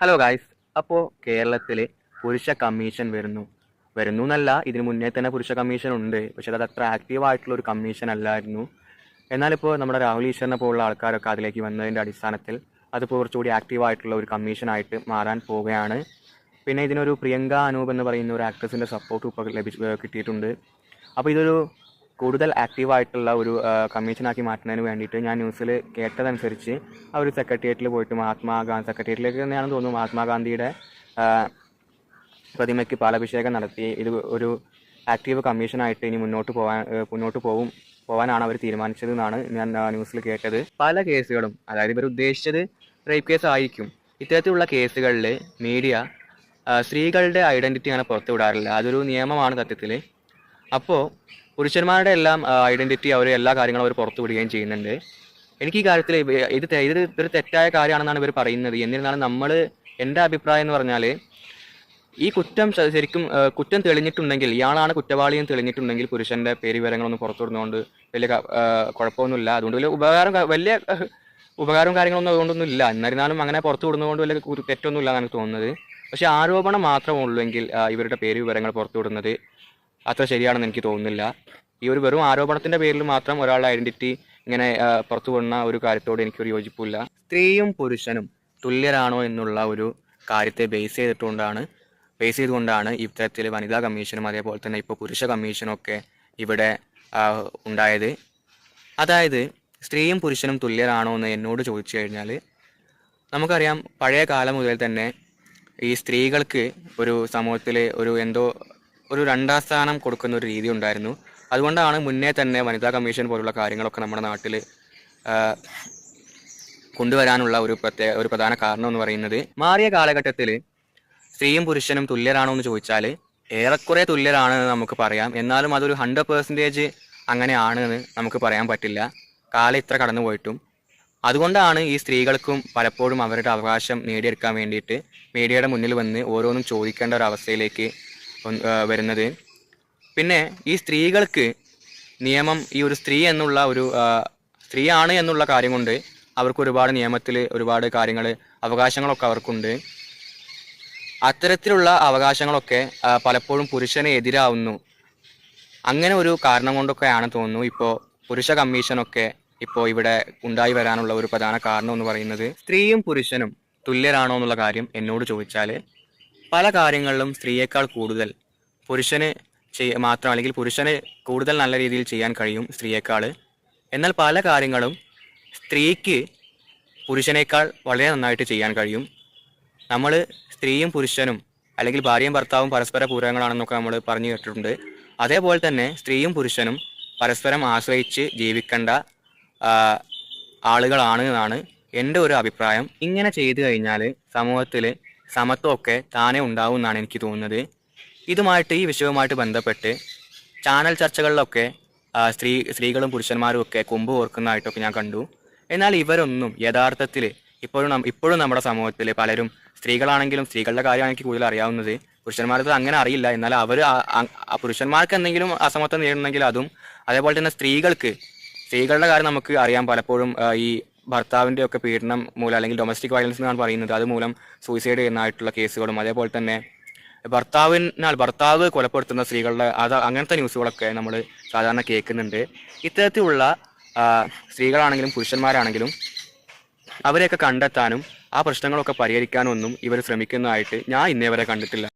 Hello guys അപ്പോൾ കേരളത്തിൽ പുരുഷ കമ്മീഷൻ വരുന്നു. വരുന്നു എന്നല്ല ഇതിന് മുന്നേ തന്നെ പുരുഷ കമ്മീഷൻ ഉണ്ട്. പക്ഷേ അത് അത്ര ആക്റ്റീവ് ആയിട്ടുള്ള ഒരു കമ്മീഷൻ അല്ലായിരുന്നു. എന്നാലിപ്പോൾ നമ്മുടെ രാഹുൽ ഈശ്വരനെ പോലുള്ള ആൾക്കാരൊക്കെ അതിലേക്ക് വന്നതിന്റെ അടിസ്ഥാനത്തിൽ അതിപ്പോൾ കുറച്ചുകൂടി ആക്റ്റീവ് ആയിട്ടുള്ള ഒരു കമ്മീഷനായിട്ട് മാറാൻ പോവുകയാണ്. പിന്നെ ഇതിനൊരു പ്രിയങ്ക അനൂപ് എന്ന് പറയുന്ന ഒരു ആക്ട്രസിന്റെ സപ്പോർട്ട് ഇപ്പോൾ ലഭിച്ച് കിട്ടിയിട്ടുണ്ട്. അപ്പോൾ ഇതൊരു കൂടുതൽ ആക്റ്റീവ് ആയിട്ടുള്ള ഒരു കമ്മീഷനാക്കി മാറ്റുന്നതിന് വേണ്ടിയിട്ട് ഞാൻ ന്യൂസിൽ കേട്ടതനുസരിച്ച് ആ ഒരു സെക്രട്ടേറിയറ്റിൽ പോയിട്ട് മഹാത്മാഗാന്ധി സെക്രട്ടേറിയറ്റിലേക്ക് തന്നെയാണെന്ന് തോന്നുന്നു. മഹാത്മാഗാന്ധിയുടെ പ്രതിമയ്ക്ക് പാലഭിഷേകം നടത്തി. ഇത് ഒരു ആക്റ്റീവ് കമ്മീഷനായിട്ട് ഇനി മുന്നോട്ട് പോകാൻ മുന്നോട്ട് പോകും പോകാനാണ് അവർ തീരുമാനിച്ചത് എന്നാണ് ഞാൻ ന്യൂസിൽ കേട്ടത്. പല കേസുകളും അതായത് ഇവർ ഉദ്ദേശിച്ചത് റേപ്പ് കേസ് ആയിരിക്കും. ഇത്തരത്തിലുള്ള കേസുകളിൽ മീഡിയ സ്ത്രീകളുടെ ഐഡന്റിറ്റി അങ്ങനെ പുറത്തു വിടാറില്ല അതൊരു നിയമമാണ് സത്യത്തിൽ അപ്പോൾ പുരുഷന്മാരുടെ എല്ലാം ഐഡന്റിറ്റി അവർ എല്ലാ കാര്യങ്ങളും അവർ പുറത്തു വിടുകയും ചെയ്യുന്നുണ്ട്. എനിക്ക് ഈ കാര്യത്തിൽ ഇത് ഇതൊരു തെറ്റായ കാര്യമാണെന്നാണ് ഇവർ പറയുന്നത്. എന്നിരുന്നാലും നമ്മൾ എന്റെ അഭിപ്രായം എന്ന് പറഞ്ഞാൽ ഈ കുറ്റം ശരിക്കും കുറ്റം തെളിഞ്ഞിട്ടുണ്ടെങ്കിൽ ഇയാളാണ് കുറ്റവാളിയും തെളിഞ്ഞിട്ടുണ്ടെങ്കിൽ പുരുഷന്റെ പേര് വിവരങ്ങളൊന്നും പുറത്തു വിടുന്നതുകൊണ്ട് വലിയ കുഴപ്പമൊന്നുമില്ല. അതുകൊണ്ട് വലിയ ഉപകാരം വലിയ ഉപകാരവും കാര്യങ്ങളൊന്നും അതുകൊണ്ടൊന്നും ഇല്ല എന്നിരുന്നാലും അങ്ങനെ പുറത്തു വിടുന്നതുകൊണ്ട് വലിയ തെറ്റൊന്നുമില്ല എന്നാണ് തോന്നുന്നത്. പക്ഷെ ആരോപണം മാത്രമേ ഉള്ളൂ എങ്കിൽ ഇവരുടെ പേര് വിവരങ്ങൾ പുറത്തു വിടുന്നത് അത്ര ശരിയാണെന്ന് എനിക്ക് തോന്നുന്നില്ല. ഈ ഒരു വെറും ആരോപണത്തിന്റെ പേരിൽ മാത്രം ഒരാളുടെ ഐഡന്റിറ്റി ഇങ്ങനെ പുറത്തു വിടുന്ന ഒരു കാര്യത്തോട് എനിക്കൊരു യോജിപ്പില്ല. സ്ത്രീയും പുരുഷനും തുല്യരാണോ എന്നുള്ള ഒരു കാര്യത്തെ ബേസ് ചെയ്തിട്ടുകൊണ്ടാണ് ബേസ് ചെയ്തുകൊണ്ടാണ് ഇത്തരത്തിൽ വനിതാ കമ്മീഷനും അതേപോലെ തന്നെ ഇപ്പോൾ പുരുഷ കമ്മീഷനും ഒക്കെ ഇവിടെ ഉണ്ടായത്. അതായത് സ്ത്രീയും പുരുഷനും തുല്യരാണോ എന്ന് എന്നോട് ചോദിച്ചു കഴിഞ്ഞാൽ നമുക്കറിയാം പഴയ കാലം മുതൽ തന്നെ ഈ സ്ത്രീകൾക്ക് ഒരു സമൂഹത്തിൽ ഒരു എന്തോ ഒരു രണ്ടാം സ്ഥാനം കൊടുക്കുന്ന ഒരു രീതി ഉണ്ടായിരുന്നു. അതുകൊണ്ടാണ് മുന്നേ തന്നെ വനിതാ കമ്മീഷൻ പോലുള്ള കാര്യങ്ങളൊക്കെ നമ്മുടെ നാട്ടിൽ കൊണ്ടുവരാനുള്ള ഒരു പ്രത്യേക ഒരു പ്രധാന കാരണം എന്ന് പറയുന്നത് മാറിയ കാലഘട്ടത്തിൽ സ്ത്രീയും പുരുഷനും തുല്യരാണോ എന്ന് ചോദിച്ചാൽ ഏറെക്കുറെ തുല്യരാണെന്ന് നമുക്ക് പറയാം. എന്നാലും അതൊരു ഹൺഡ്രഡ് പേഴ്സന്റേജ് അങ്ങനെയാണെന്ന് നമുക്ക് പറയാൻ പറ്റില്ല. കാലം ഇത്ര കടന്നു പോയിട്ടും. അതുകൊണ്ടാണ് ഈ സ്ത്രീകൾക്കും പലപ്പോഴും അവരുടെ അവകാശം നേടിയെടുക്കാൻ വേണ്ടിയിട്ട് മീഡിയയുടെ മുന്നിൽ വന്ന് ഓരോന്നും ചോദിക്കേണ്ട ഒരു അവസ്ഥയിലേക്ക് വരുന്നത്. പിന്നെ ഈ സ്ത്രീകൾക്ക് നിയമം ഈ ഒരു സ്ത്രീ എന്നുള്ള ഒരു സ്ത്രീയാണ് എന്നുള്ള കാര്യം കൊണ്ട് അവർക്ക് ഒരുപാട് നിയമത്തിൽ ഒരുപാട് കാര്യങ്ങൾ അവകാശങ്ങളൊക്കെ അവർക്കുണ്ട്. അത്തരത്തിലുള്ള അവകാശങ്ങളൊക്കെ പലപ്പോഴും പുരുഷന് എതിരാവുന്നു. അങ്ങനെ ഒരു കാരണം കൊണ്ടൊക്കെയാണ് തോന്നുന്നു ഇപ്പോൾ പുരുഷ കമ്മീഷനൊക്കെ ഇപ്പോൾ ഇവിടെ ഉണ്ടായി വരാനുള്ള ഒരു പ്രധാന കാരണം എന്ന് പറയുന്നത് സ്ത്രീയും പുരുഷനും തുല്യരാണോ എന്നുള്ള കാര്യം എന്നോട് ചോദിച്ചാൽ പല കാര്യങ്ങളിലും സ്ത്രീയേക്കാൾ കൂടുതൽ പുരുഷന് ചെയ്യ മാത്രം അല്ലെങ്കിൽ പുരുഷന് കൂടുതൽ നല്ല രീതിയിൽ ചെയ്യാൻ കഴിയും സ്ത്രീയേക്കാൾ. എന്നാൽ പല കാര്യങ്ങളും സ്ത്രീക്ക് പുരുഷനേക്കാൾ വളരെ നന്നായിട്ട് ചെയ്യാൻ കഴിയും. നമ്മൾ സ്ത്രീയും പുരുഷനും അല്ലെങ്കിൽ ഭാര്യയും ഭർത്താവും പരസ്പര പൂരകങ്ങളാണെന്നൊക്കെ നമ്മൾ പറഞ്ഞു കേട്ടിട്ടുണ്ട്. അതേപോലെ തന്നെ സ്ത്രീയും പുരുഷനും പരസ്പരം ആശ്രയിച്ച് ജീവിക്കേണ്ട ആളുകളാണ് എന്നാണ് എന്റെ ഒരു അഭിപ്രായം. ഇങ്ങനെ ചെയ്തു കഴിഞ്ഞാൽ സമൂഹത്തിൽ സമത്വമൊക്കെ താനേ ഉണ്ടാവും എന്നാണ് എനിക്ക് തോന്നുന്നത്. ഇതുമായിട്ട് ഈ വിഷയവുമായിട്ട് ബന്ധപ്പെട്ട് ചാനൽ ചർച്ചകളിലൊക്കെ സ്ത്രീ സ്ത്രീകളും പുരുഷന്മാരും ഒക്കെ കൊമ്പ് ഓർക്കുന്നതായിട്ടൊക്കെ ഞാൻ കണ്ടു. എന്നാൽ ഇവരൊന്നും യഥാർത്ഥത്തിൽ ഇപ്പോഴും ഇപ്പോഴും നമ്മുടെ സമൂഹത്തിൽ പലരും സ്ത്രീകളാണെങ്കിലും സ്ത്രീകളുടെ കാര്യമാണ് എനിക്ക് കൂടുതൽ അറിയാവുന്നത്. പുരുഷന്മാർക്ക് അങ്ങനെ അറിയില്ല. എന്നാൽ അവർ പുരുഷന്മാർക്ക് എന്തെങ്കിലും അസമത്വം നേരിടണമെങ്കിൽ അതും അതേപോലെ തന്നെ സ്ത്രീകൾക്ക് സ്ത്രീകളുടെ കാര്യം നമുക്ക് അറിയാം പലപ്പോഴും ഈ ഭർത്താവിന്റെ ഒക്കെ പീഡനം മൂലം അല്ലെങ്കിൽ ഡൊമസ്റ്റിക് വയലൻസ് എന്നാണ് പറയുന്നത്. അതുമൂലം സൂയിസൈഡ് ചെയ്യുന്നതായിട്ടുള്ള കേസുകളും അതേപോലെ തന്നെ ഭർത്താവിനാൽ ഭർത്താവ് കൊലപ്പെടുത്തുന്ന സ്ത്രീകളുടെ അത് അങ്ങനത്തെ ന്യൂസുകളൊക്കെ നമ്മൾ സാധാരണ കേൾക്കുന്നുണ്ട്. ഇത്തരത്തിലുള്ള സ്ത്രീകളാണെങ്കിലും പുരുഷന്മാരാണെങ്കിലും അവരെയൊക്കെ കണ്ടെത്താനും ആ പ്രശ്നങ്ങളൊക്കെ പരിഹരിക്കാനൊന്നും ഇവർ ശ്രമിക്കുന്നതായിട്ട് ഞാൻ ഇന്നേ വരെ കണ്ടിട്ടില്ല.